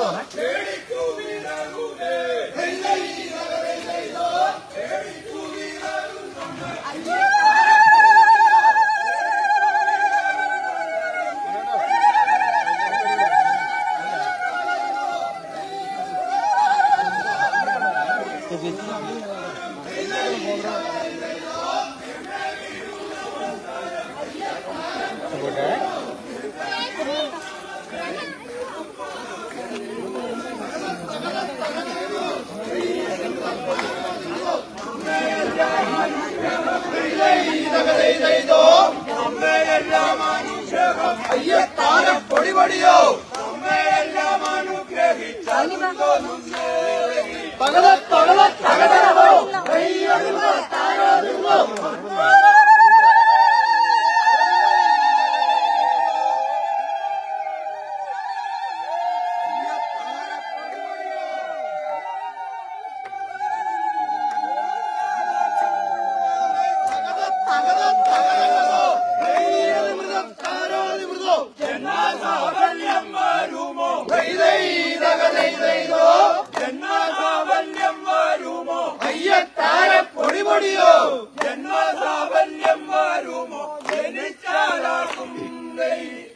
ಓದೋಣ Good. பகவத் பகவத் பகவத்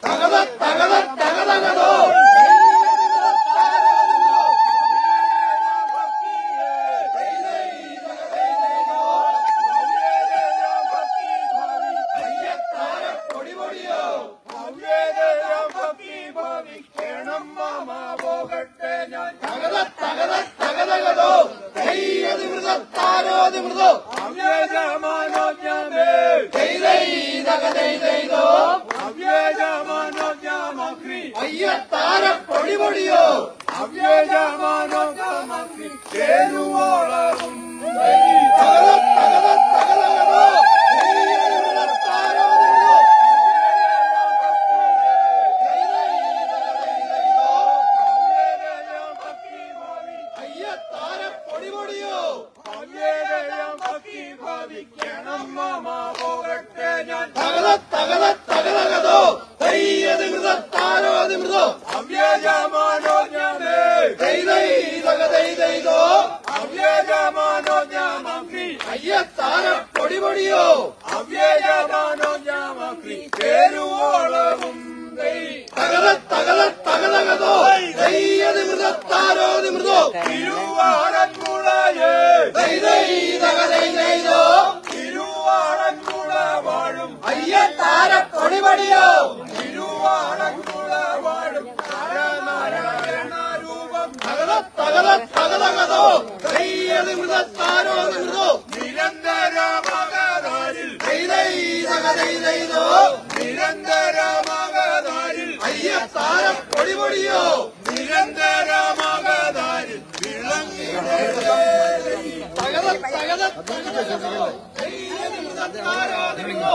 തകത തകതകതോ പൊടിപൊടിയോ തകത തകത ദൈതൈതകതൈതൈതോ അയ്യത്താരം പൊടിപൊടിയോ തകത അയ്യത്താരം പൊടിപൊടിയോ? തകത തകത തകതകതോ திருவாரங்குழாயே തകത തകത തകതകതോ ദൈവമൃതത്താരോതിമൃതോ